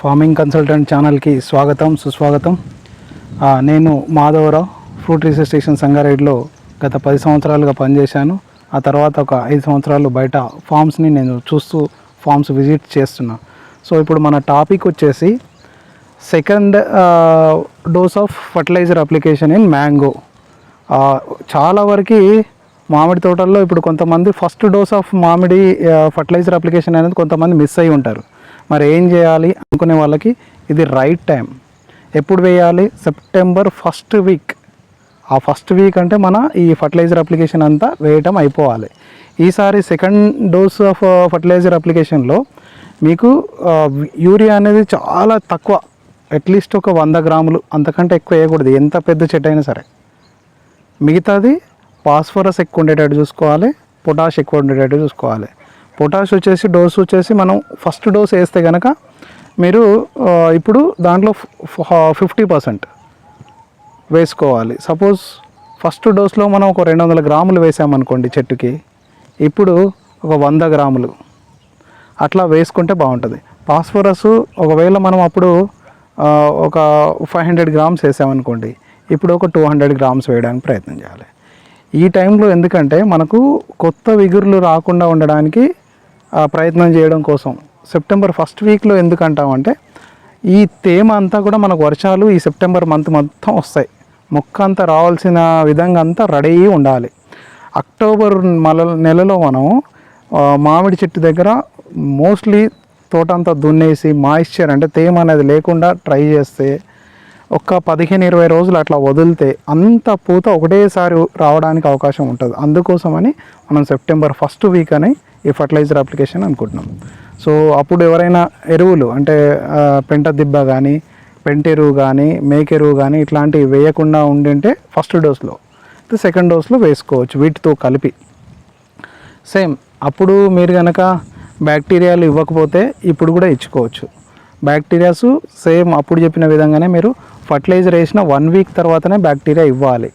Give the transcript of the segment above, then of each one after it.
Farming consultant ఛానల్కి స్వాగతం సుస్వాగతం. నేను మాధవరావు ఫ్రూట్ రీసెర్చ్ స్టేషన్ సంగారెడ్డిలో గత పది సంవత్సరాలుగా పనిచేశాను. ఆ తర్వాత ఒక ఐదు సంవత్సరాలు బయట ఫామ్స్ని నేను చూస్తూ ఫామ్స్ విజిట్ చేస్తున్నా. సో ఇప్పుడు మన టాపిక్ వచ్చేసి second dose of fertiliser application in mango. చాలా వరకు మామిడి తోటల్లో ఇప్పుడు కొంతమంది ఫస్ట్ డోస్ ఆఫ్ మామిడి ఫర్టిలైజర్ అప్లికేషన్ అనేది కొంతమంది మిస్ అయి ఉంటారు. మరి ఏం చేయాలి అనుకునే వాళ్ళకి ఇది రైట్ టైం ఎప్పుడు వేయాలి? సెప్టెంబర్ ఫస్ట్ వీక్ ఆ ఫస్ట్ వీక్ అంటే మన ఈ ఫర్టిలైజర్ అప్లికేషన్ అంతా వేయటం అయిపోవాలి. ఈసారి సెకండ్ డోస్ ఆఫ్ ఫర్టిలైజర్ అప్లికేషన్లో మీకు uh, యూరియా అనేది చాలా తక్కువ. అట్లీస్ట్ ఒక వంద గ్రాములు. అంతకంటే ఎక్కువ వేయకూడదు. ఎంత పెద్ద చెట్టు అయినా సరే. మిగతాది ఫాస్ఫరస్ ఎక్కువ ఉండేటట్టు చూసుకోవాలి. పొటాష్ ఎక్కువ ఉండేటట్టు చూసుకోవాలి. పొటాష్ వచ్చేసి డోస్ వచ్చేసి మనం ఫస్ట్ డోస్ వేస్తే కనుక మీరు ఇప్పుడు దాంట్లో ఫిఫ్టీ పర్సెంట్ వేసుకోవాలి. సపోజ్ ఫస్ట్ డోస్లో మనం ఒక రెండు వందల గ్రాములు వేసామనుకోండి చెట్టుకి ఇప్పుడు ఒక వంద గ్రాములు. అట్లా వేసుకుంటే బాగుంటుంది. ఫాస్ఫరస్ ఒకవేళ మనం అప్పుడు ఒక ఫైవ్ హండ్రెడ్ గ్రామ్స్ వేసామనుకోండి ఇప్పుడు ఒక టూ హండ్రెడ్ గ్రామ్స్ వేయడానికి ప్రయత్నం చేయాలి. ఈ టైంలో ఎందుకంటే మనకు కొత్త విగురులు రాకుండా ఉండడానికి ప్రయత్నం చేయడం కోసం. సెప్టెంబర్ ఫస్ట్ వీక్లో ఎందుకు అంటామంటే ఈ తేమ అంతా కూడా మనకు వర్షాలు ఈ సెప్టెంబర్ మంత్ మొత్తం వస్తాయి. మొక్క అంతా రావాల్సిన విధంగా అంతా రెడీ ఉండాలి. అక్టోబర్ మల నెలలో మనం మామిడి చెట్టు దగ్గర మోస్ట్లీ తోట అంతా దున్నేసి మాయిశ్చర్ అంటే తేమ అనేది లేకుండా ట్రై చేస్తే ఒక్క పదిహేను ఇరవై రోజులు అట్లా వదిలితే అంత పూత ఒకటేసారి రావడానికి అవకాశం ఉంటుంది. అందుకోసమని మనం సెప్టెంబర్ ఫస్ట్ వీక్ అని ఈ ఫర్టిలైజర్ అప్లికేషన్ అనుకుంటున్నాం. సో అప్పుడు ఎవరైనా ఎరువులు అంటే పెంట దిబ్బ కానీ పెంటెరువు కానీ మేకెరువు కానీ ఇట్లాంటివి వేయకుండా ఉండింటే ఫస్ట్ డోస్లో సెకండ్ డోస్లో వేసుకోవచ్చు వీటితో కలిపి. సేమ్ అప్పుడు మీరు కనుక బ్యాక్టీరియాలు ఇవ్వకపోతే ఇప్పుడు కూడా ఇచ్చుకోవచ్చు. బ్యాక్టీరియాస్ సేమ్ అప్పుడు చెప్పిన విధంగానే మీరు ఫర్టిలైజర్ వేసిన వన్ వీక్ తర్వాతనే బ్యాక్టీరియా ఇవ్వాలి.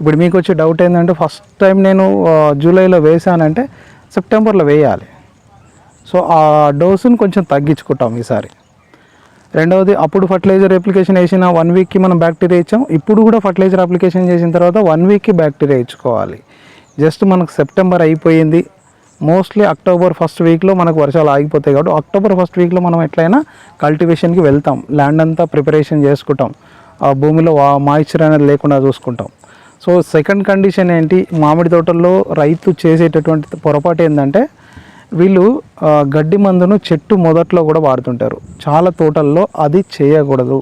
ఇప్పుడు మీకు వచ్చే డౌట్ ఏంటంటే ఫస్ట్ టైం నేను జూలైలో వేసానంటే సెప్టెంబర్లో వేయాలి. సో ఆ డోసును కొంచెం తగ్గించుకుంటాం ఈసారి. రెండవది అప్పుడు ఫర్టిలైజర్ అప్లికేషన్ వేసిన వన్ వీక్కి మనం బ్యాక్టీరియా ఇచ్చాం. ఇప్పుడు కూడా ఫర్టిలైజర్ అప్లికేషన్ చేసిన తర్వాత వన్ వీక్కి బ్యాక్టీరియా ఇచ్చుకోవాలి. జస్ట్ మనకు సెప్టెంబర్ అయిపోయింది. మోస్ట్లీ అక్టోబర్ ఫస్ట్ వీక్లో మనకు వర్షాలు ఆగిపోతాయి కాబట్టి అక్టోబర్ ఫస్ట్ వీక్లో మనం ఎట్లయినా కల్టివేషన్కి వెళ్తాం. ల్యాండ్ అంతా ప్రిపరేషన్ చేసుకుంటాం. ఆ భూమిలో మాయిశ్చర్ అనేది లేకుండా చూసుకుంటాం. సో సెకండ్ కండిషన్ ఏంటి? మామిడి తోటల్లో రైతు చేసేటటువంటి పొరపాటు ఏంటంటే వీళ్ళు గడ్డి మందును చెట్టు మొదట్లో కూడా వాడుతుంటారు. చాలా తోటల్లో అది చేయకూడదు.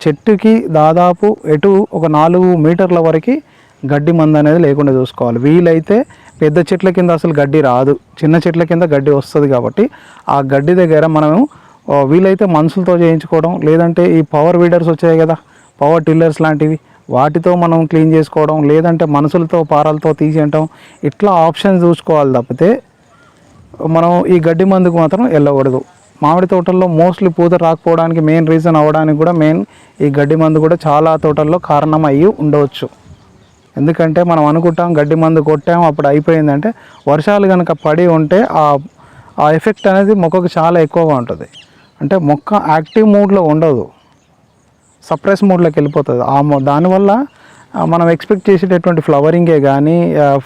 చెట్టుకి దాదాపు ఎటు ఒక నాలుగు మీటర్ల వరకు గడ్డి మందు అనేది లేకుండా చూసుకోవాలి. వీలైతే పెద్ద చెట్ల కింద అసలు గడ్డి రాదు. చిన్న చెట్ల కింద గడ్డి వస్తుంది కాబట్టి ఆ గడ్డి దగ్గర మనము వీలైతే మనుషులతో చేయించుకోవడం లేదంటే ఈ పవర్ వీడర్స్ వచ్చాయి కదా పవర్ టిల్లర్స్ లాంటివి వాటితో మనం క్లీన్ చేసుకోవడం లేదంటే మనుషులతో పారాలతో తీసేయటం ఇట్లా ఆప్షన్స్ చూసుకోవాలి తప్పితే మనం ఈ గడ్డి మందుకు మాత్రం వెళ్ళకూడదు. మామిడి తోటల్లో మోస్ట్లీ పూత రాకపోవడానికి మెయిన్ రీజన్ అవ్వడానికి కూడా మెయిన్ ఈ గడ్డి మందు కూడా చాలా తోటల్లో కారణం అయ్యి ఉండవచ్చు. ఎందుకంటే మనం అనుకుంటాం గడ్డి మందు కొట్టాం అప్పుడు అయిపోయిందంటే వర్షాలు కనుక పడి ఉంటే ఆ ఆ ఎఫెక్ట్ అనేది మొక్కకు చాలా ఎక్కువగా ఉంటుంది. అంటే మొక్క యాక్టివ్ మూడ్లో ఉండదు. సప్రెస్ మోడ్లోకి వెళ్ళిపోతుంది. ఆ మో దానివల్ల మనం ఎక్స్పెక్ట్ చేసేటటువంటి ఫ్లవరింగే కానీ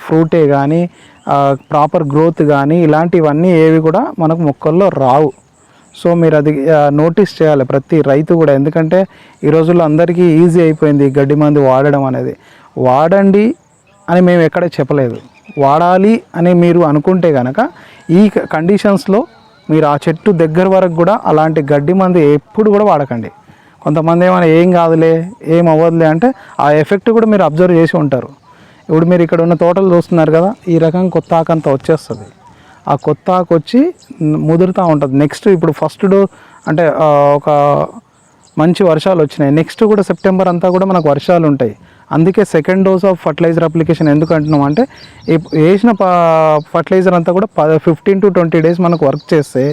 ఫ్రూటే కానీ ప్రాపర్ గ్రోత్ కానీ ఇలాంటివన్నీ ఏవి కూడా మనకు మొక్కల్లో రావు. సో మీరు అది నోటీస్ చేయాలి ప్రతి రైతు కూడా. ఎందుకంటే ఈ రోజుల్లో అందరికీ ఈజీ అయిపోయింది గడ్డి మందు వాడడం అనేది. వాడండి అని మేము ఎక్కడ చెప్పలేదు. వాడాలి అని మీరు అనుకుంటే కనుక ఈ కండిషన్స్లో మీరు ఆ చెట్టు దగ్గర వరకు కూడా అలాంటి గడ్డి మందు ఎప్పుడు కూడా వాడకండి. కొంతమంది ఏమైనా ఏం కాదులే ఏం అవ్వదులే అంటే ఆ ఎఫెక్ట్ కూడా మీరు అబ్జర్వ్ చేసి ఉంటారు. ఇప్పుడు మీరు ఇక్కడ ఉన్న తోటలు చూస్తున్నారు కదా ఈ రకం కొత్త ఆకు అంతా వచ్చేస్తుంది. ఆ కొత్త ఆకు వచ్చి ముదురుతూ ఉంటుంది. నెక్స్ట్ ఇప్పుడు ఫస్ట్ డో అంటే ఒక మంచి వర్షాలు వచ్చినాయి. నెక్స్ట్ కూడా సెప్టెంబర్ అంతా కూడా మనకు వర్షాలు ఉంటాయి. అందుకే second dose of fertiliser application ఎందుకు అంటున్నాం అంటే వేసిన ఫర్టిలైజర్ అంతా కూడా ఫిఫ్టీన్ టు ట్వంటీ డేస్ మనకు వర్క్ చేస్తే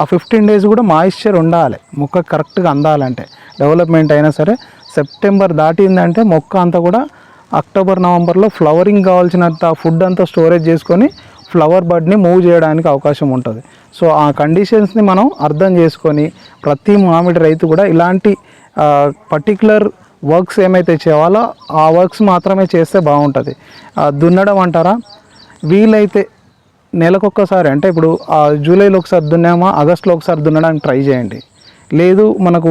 ఆ ఫిఫ్టీన్ డేస్ కూడా మాయిశ్చర్ ఉండాలి మొక్క కరెక్ట్గా అందాలంటే. డెవలప్మెంట్ అయినా సరే సెప్టెంబర్ దాటిందంటే మొక్క అంతా కూడా అక్టోబర్ నవంబర్లో ఫ్లవరింగ్ కావాల్సినంత ఫుడ్ అంతా స్టోరేజ్ చేసుకొని ఫ్లవర్ బడ్ని మూవ్ చేయడానికి అవకాశం ఉంటుంది. సో ఆ కండిషన్స్ని మనం అర్థం చేసుకొని ప్రతి మామిడి రైతు కూడా ఇలాంటి పర్టికులర్ వర్క్స్ ఏమైతే చేయాలో ఆ వర్క్స్ మాత్రమే చేస్తే బాగుంటుంది. ఆ, దున్నడం అంటారా? వీలైతే నెలకొక్కసారి అంటే ఇప్పుడు జూలైలో ఒకసారి దున్నామా ఆగస్టులో ఒకసారి దున్నడానికి ట్రై చేయండి. లేదు మనకు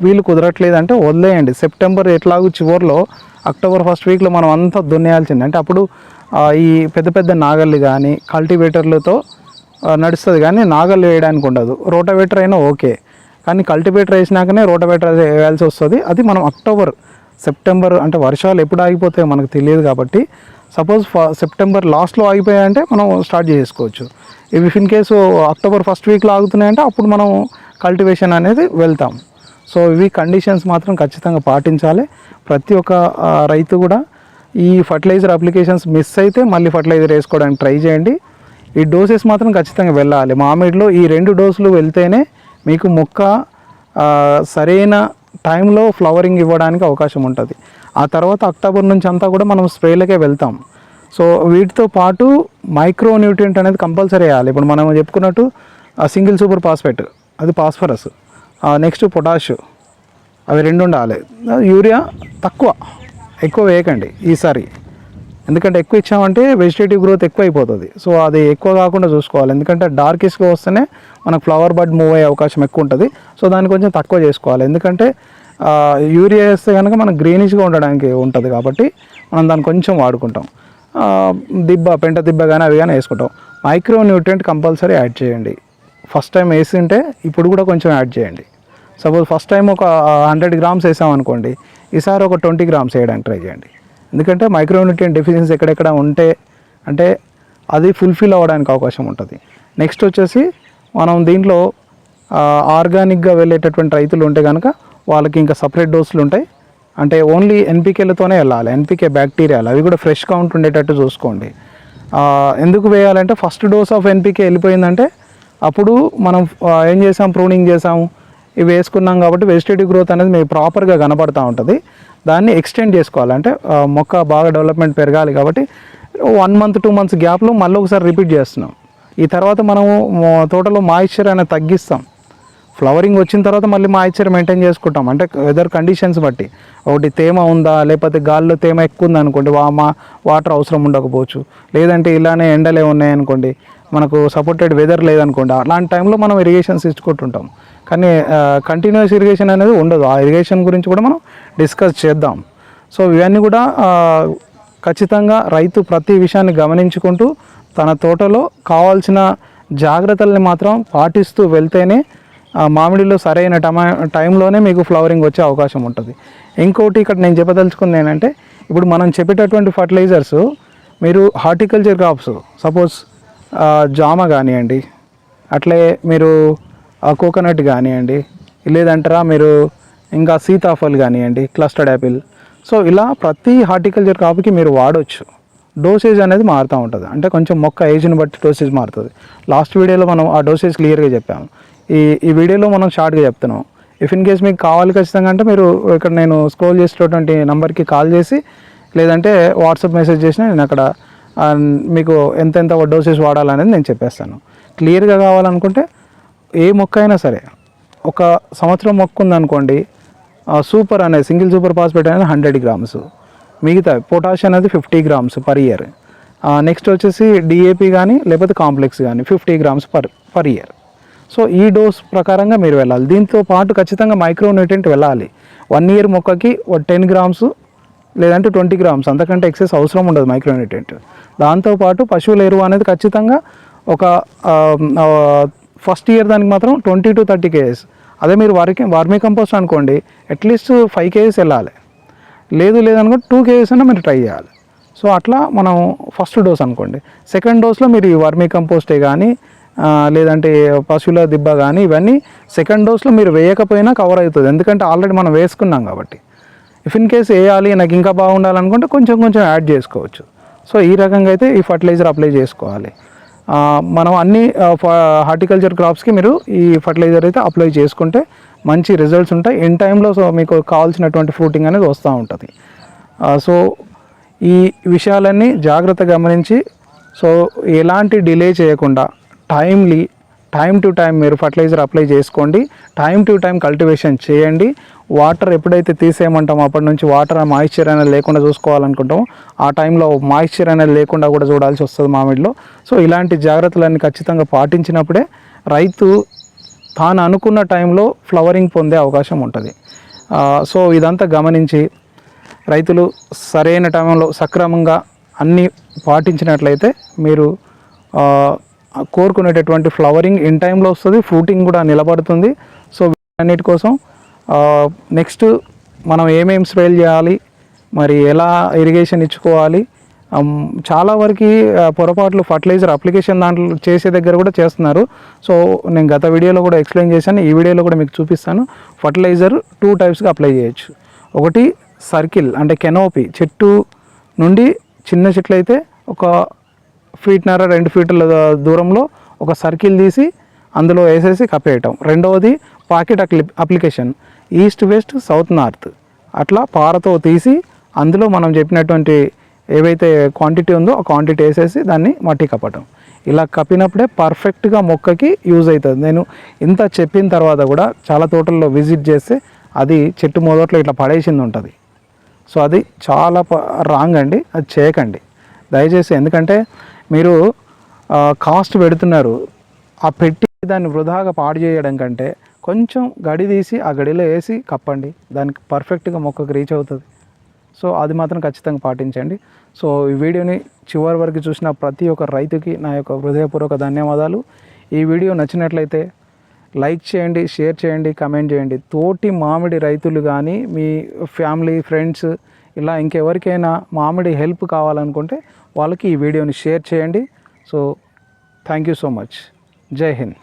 వీలు కుదరట్లేదు అంటే వదిలేయండి. సెప్టెంబర్ ఎట్లాగూ చివరిలో అక్టోబర్ ఫస్ట్ వీక్లో మనం అంతా దున్నేయాల్సింది. అంటే అప్పుడు ఈ పెద్ద పెద్ద నాగళ్ళు కానీ కల్టివేటర్లతో నడుస్తుంది కానీ నాగళ్ళు వేయడానికి ఉండదు. రోటవేటర్ అయినా ఓకే. కానీ కల్టివేటర్ వేసినాకనే రోటవేటర్ వేయాల్సి వస్తుంది. అది మనం అక్టోబర్ సెప్టెంబర్ అంటే వర్షాలు ఎప్పుడు ఆగిపోతాయో మనకు తెలియదు కాబట్టి సపోజ్ సెప్టెంబర్ లాస్ట్లో ఆగిపోయాయంటే మనం స్టార్ట్ చేసుకోవచ్చు. ఇవి ఇన్ కేసు అక్టోబర్ ఫస్ట్ వీక్లో ఆగుతున్నాయంటే అప్పుడు మనం కల్టివేషన్ అనేది వెళ్తాం. సో ఇవి కండిషన్స్ మాత్రం ఖచ్చితంగా పాటించాలి. ప్రతి ఒక్క రైతు కూడా ఈ ఫర్టిలైజర్ అప్లికేషన్స్ మిస్ అయితే మళ్ళీ ఫర్టిలైజర్ వేసుకోవడానికి ట్రై చేయండి. ఈ డోసెస్ మాత్రం ఖచ్చితంగా వెళ్ళాలి. మామిడిలో ఈ రెండు డోసులు వెళ్తేనే మీకు మొక్క సరైన టైంలో ఫ్లవరింగ్ ఇవ్వడానికి అవకాశం ఉంటుంది. ఆ తర్వాత అక్టోబర్ నుంచి అంతా కూడా మనం స్ప్రేలకే వెళ్తాం. సో వీటితో పాటు మైక్రో న్యూట్రియంట్ అనేది కంపల్సరీ వేయాలి. ఇప్పుడు మనం చెప్పుకున్నట్టు సింగిల్ సూపర్ ఫాస్ఫేట్ అది ఫాస్ఫరస్ నెక్స్ట్ పొటాష్ అవి రెండు ఉండాలి. యూరియా తక్కువ ఎక్కువ వేయకండి ఈసారి. ఎందుకంటే ఎక్కువ ఇచ్చామంటే వెజిటేటివ్ గ్రోత్ ఎక్కువ అయిపోతుంది సో అది ఎక్కువ కాకుండా చూసుకోవాలి. ఎందుకంటే డార్కిష్గా వస్తేనే మనకు ఫ్లవర్ బడ్ మూవ్ అయ్యే అవకాశం ఎక్కువ ఉంటుంది. సో దాన్ని కొంచెం తక్కువ చేసుకోవాలి. ఎందుకంటే యూరియా వేస్తే కనుక మనకు గ్రీనిష్గా ఉండడానికి ఉంటుంది కాబట్టి మనం దాన్ని కొంచెం వాడుకుంటాం. దిబ్బ పెంట దిబ్బ కానీ అవి కానీ వేసుకుంటాం. మైక్రో న్యూట్రియంట్ కంపల్సరీ యాడ్ చేయండి. ఫస్ట్ టైం వేసింటే ఇప్పుడు కూడా కొంచెం యాడ్ చేయండి. సపోజ్ ఫస్ట్ టైం ఒక హండ్రెడ్ గ్రామ్స్ వేసామనుకోండి ఈసారి ఒక ట్వంటీ గ్రామ్స్ వేయడానికి ట్రై చేయండి. ఎందుకంటే మైక్రోన్యూట్రియం డెఫిషియన్సీ ఎక్కడెక్కడ ఉంటే అంటే అది ఫుల్ఫిల్ అవ్వడానికి అవకాశం ఉంటుంది. నెక్స్ట్ వచ్చేసి మనం దీంట్లో ఆర్గానిక్గా వెళ్ళేటటువంటి రైతులు ఉంటే కనుక వాళ్ళకి ఇంకా సపరేట్ డోసులు ఉంటాయి. అంటే ఓన్లీ ఎన్పికేలతోనే వెళ్ళాలి. ఎన్పికే బ్యాక్టీరియాలు అవి కూడా ఫ్రెష్ కౌంట్ ఉండేటట్టు చూసుకోండి. ఎందుకు వేయాలంటే ఫస్ట్ డోస్ ఆఫ్ ఎన్పికే వెళ్ళిపోయిందంటే అప్పుడు మనం ఏం చేసాం? ప్రూనింగ్ చేసాము ఇవి వేసుకున్నాం కాబట్టి వెజిటేటివ్ గ్రోత్ అనేది మీకు ప్రాపర్గా కనబడతా ఉంటుంది. దాన్ని ఎక్స్టెండ్ చేసుకోవాలి. అంటే మొక్క బాగా డెవలప్మెంట్ పెరగాలి కాబట్టి వన్ మంత్ టూ మంత్స్ గ్యాప్లో మళ్ళీ ఒకసారి రిపీట్ చేస్తున్నాం. ఈ తర్వాత మనము తోటలో మాయిశ్చర్ అనేది తగ్గిస్తాం. ఫ్లవరింగ్ వచ్చిన తర్వాత మళ్ళీ మాయిశ్చర్ మెయింటైన్ చేసుకుంటాం. అంటే వెదర్ కండిషన్స్ బట్టి. ఒకటి తేమ ఉందా? లేకపోతే గాల్లో తేమ ఎక్కువ ఉంది అనుకోండి. వా మా వాటర్ అవసరం ఉండకపోవచ్చు. లేదంటే ఇలానే ఎండలే ఉన్నాయనుకోండి. మనకు సపోర్టెడ్ వెదర్ లేదనుకోండి. అలాంటి టైంలో మనం ఇరిగేషన్స్ ఇచ్చుకుంటుంటాం కానీ కంటిన్యూస్ ఇరిగేషన్ అనేది ఉండదు. ఆ ఇరిగేషన్ గురించి కూడా మనం డిస్కస్ చేద్దాం. సో ఇవన్నీ కూడా ఖచ్చితంగా రైతు ప్రతి విషయాన్ని గమనించుకుంటూ తన తోటలో కావాల్సిన జాగ్రత్తల్ని మాత్రం పాటిస్తూ వెళ్తేనే మామిడిలో సరైన టమా టైంలోనే మీకు ఫ్లవరింగ్ వచ్చే అవకాశం ఉంటుంది. ఇంకోటి ఇక్కడ నేను చెప్పదలుచుకుంది ఏంటంటే ఇప్పుడు మనం చెప్పేటటువంటి ఫర్టిలైజర్స్ మీరు హార్టికల్చర్ క్రాప్స్ సపోజ్ జామ కానివ్వండి అట్లే మీరు కోకోనట్ కానివ్వండి లేదంటారా మీరు ఇంకా సీతాఫల్ కానివ్వండి క్లస్టర్డ్ యాపిల్. సో ఇలా ప్రతి హార్టికల్చర్ కాపుకి మీరు వాడవచ్చు డోసేజ్ అనేది మారుతూ ఉంటుంది. అంటే కొంచెం మొక్క ఏజ్ని బట్టి డోసేజ్ మారుతుంది. లాస్ట్ వీడియోలో మనం ఆ డోసేజ్ క్లియర్గా చెప్పాము ఈ ఈ వీడియోలో మనం షార్ట్గా చెప్తున్నాం. ఇఫ్ ఇన్ కేస్ మీకు కావాలి ఖచ్చితంగా అంటే మీరు ఇక్కడ నేను స్క్రోల్ చేసేటటువంటి నెంబర్కి కాల్ చేసి లేదంటే వాట్సాప్ మెసేజ్ చేసినా నేను అక్కడ మీకు ఎంతెంత డోసెస్ వాడాలనేది నేను చెప్పేస్తాను. క్లియర్గా కావాలనుకుంటే ఏ మొక్క అయినా సరే ఒక సంవత్సరం మొక్క ఉందనుకోండి సూపర్ అనేది సింగిల్ సూపర్ ఫాస్ఫేట్ అనేది హండ్రెడ్ గ్రామ్స్. మిగతా పొటాష్ అనేది fifty grams per year. Next వచ్చేసి డిఏపి కానీ లేకపోతే కాంప్లెక్స్ కానీ fifty grams per per year. So ఈ డోస్ ప్రకారంగా మీరు వెళ్ళాలి. దీంతో పాటు ఖచ్చితంగా మైక్రోన్యూట్రెంట్ వెళ్ళాలి. వన్ ఇయర్ మొక్కకి టెన్ గ్రామ్స్ లేదంటే ట్వంటీ గ్రామ్స్ అంతకంటే ఎక్సెస్ అవసరం ఉండదు మైక్రోన్యూట్రెంట్ దాంతోపాటు పశువుల ఎరువు అనేది ఖచ్చితంగా ఒక ఫస్ట్ ఇయర్ దానికి మాత్రం ట్వంటీ టు థర్టీ కేజెస్. అదే మీరు వారికి వార్మీ కంపోస్ట్ అనుకోండి అట్లీస్ట్ ఫైవ్ కేజెస్ వెళ్ళాలి. లేదు లేదనుకో టూ కేజెస్ అయినా మీరు ట్రై చేయాలి. సో అట్లా మనం ఫస్ట్ డోస్ అనుకోండి. సెకండ్ డోస్లో మీరు ఈ వర్మీ కంపోస్టే కానీ లేదంటే పశువుల దిబ్బ కానీ ఇవన్నీ సెకండ్ డోస్లో మీరు వేయకపోయినా కవర్ అవుతుంది. ఎందుకంటే ఆల్రెడీ మనం వేసుకున్నాం కాబట్టి. ఇఫ్ ఇన్ కేస్ వేయాలి నాకు ఇంకా బాగుండాలనుకుంటే కొంచెం కొంచెం యాడ్ చేసుకోవచ్చు. సో ఈ రకంగా అయితే ఈ ఫర్టిలైజర్ అప్లై చేసుకోవాలి. మనం అన్ని హార్టికల్చర్ క్రాప్స్కి మీరు ఈ ఫర్టిలైజర్ అయితే అప్లై చేసుకుంటే మంచి రిజల్ట్స్ ఉంటాయి. ఇన్ టైంలో సో మీకు కావాల్సినటువంటి ఫ్రూటింగ్ అనేది వస్తూ ఉంటుంది. సో ఈ విషయాలన్నీ జాగ్రత్త గమనించి సో ఎలాంటి డిలే చేయకుండా టైమ్లీ టైం టు టైం మీరు ఫర్టిలైజర్ అప్లై చేసుకోండి. టైం టు టైం కల్టివేషన్ చేయండి. వాటర్ ఎప్పుడైతే తీసేయమంటామో అప్పటి నుంచి వాటర్ మాయిశ్చర్ అనేది లేకుండా చూసుకోవాలనుకుంటామో ఆ టైంలో మాయిశ్చర్ అనేది లేకుండా కూడా చూడాల్సి వస్తుంది మామిడిలో సో ఇలాంటి జాగ్రత్తలన్నీ ఖచ్చితంగా పాటించినప్పుడే రైతు తాను అనుకున్న టైంలో ఫ్లవరింగ్ పొందే అవకాశం ఉంటుంది. సో ఇదంతా గమనించి రైతులు సరైన టైంలో సక్రమంగా అన్నీ పాటించినట్లయితే మీరు కోరుకునేటటువంటి ఫ్లవరింగ్ ఇన్ టైంలో వస్తుంది ఫ్రూటింగ్ కూడా నిలబడుతుంది. సో అన్నిటి కోసం నెక్స్ట్ మనం ఏమేమి స్ప్రేలు చేయాలి మరి ఎలా ఇరిగేషన్ ఇచ్చుకోవాలి చాలా వరకు పొరపాట్లు ఫర్టిలైజర్ అప్లికేషన్ దాంట్లో చేసే దగ్గర కూడా చేస్తున్నారు. సో నేను గత వీడియోలో కూడా ఎక్స్ప్లెయిన్ చేశాను ఈ వీడియోలో కూడా మీకు చూపిస్తాను. ఫర్టిలైజర్ టూ టైప్స్గా అప్లై చేయొచ్చు. ఒకటి సర్కిల్ అంటే కెనోపీ చెట్టు నుండి చిన్న చెట్లు అయితే ఒక ఫీట్నర రెండు ఫీట్ల దూరంలో ఒక సర్కిల్ తీసి అందులో వేసేసి కప్పేయటం. రెండవది pocket application. East west south north. అట్లా పారతో తీసి అందులో మనం చెప్పినటువంటి ఏవైతే క్వాంటిటీ ఉందో ఆ క్వాంటిటీ వేసేసి దాన్ని మట్టి కప్పటం. ఇలా కప్పినప్పుడే పర్ఫెక్ట్గా మొక్కకి యూజ్ అవుతుంది. నేను ఇంత చెప్పిన తర్వాత కూడా చాలా తోటల్లో విజిట్ చేస్తే అది చెట్టు మొదట్లో ఇట్లా పడేసింది ఉంటుంది. సో అది చాలా రాంగ్ అండి. అది చేయకండి. దయచేసి ఎందుకంటే మీరు కాస్ట్ పెడుతున్నారు. ఆ పెట్టి దాన్ని వృధాగా పాడు చేయడం కంటే కొంచెం గడి తీసి ఆ గడిలో వేసి కప్పండి. దానికి పర్ఫెక్ట్గా మొక్కకు రీచ్ అవుతుంది. సో అది మాత్రం ఖచ్చితంగా పాటించండి. సో ఈ వీడియోని చివరి వరకు చూసిన ప్రతి ఒక్క రైతుకి నా యొక్క హృదయపూర్వక ధన్యవాదాలు. ఈ వీడియో నచ్చినట్లయితే లైక్ చేయండి షేర్ చేయండి కమెంట్ చేయండి. తోటి మామిడి రైతులు కానీ మీ ఫ్యామిలీ ఫ్రెండ్స్ ఇలా ఇంకెవరికైనా మామిడి హెల్ప్ కావాలనుకుంటే వాళ్ళకి ఈ వీడియోని షేర్ చేయండి. So thank you so much Jai Hind.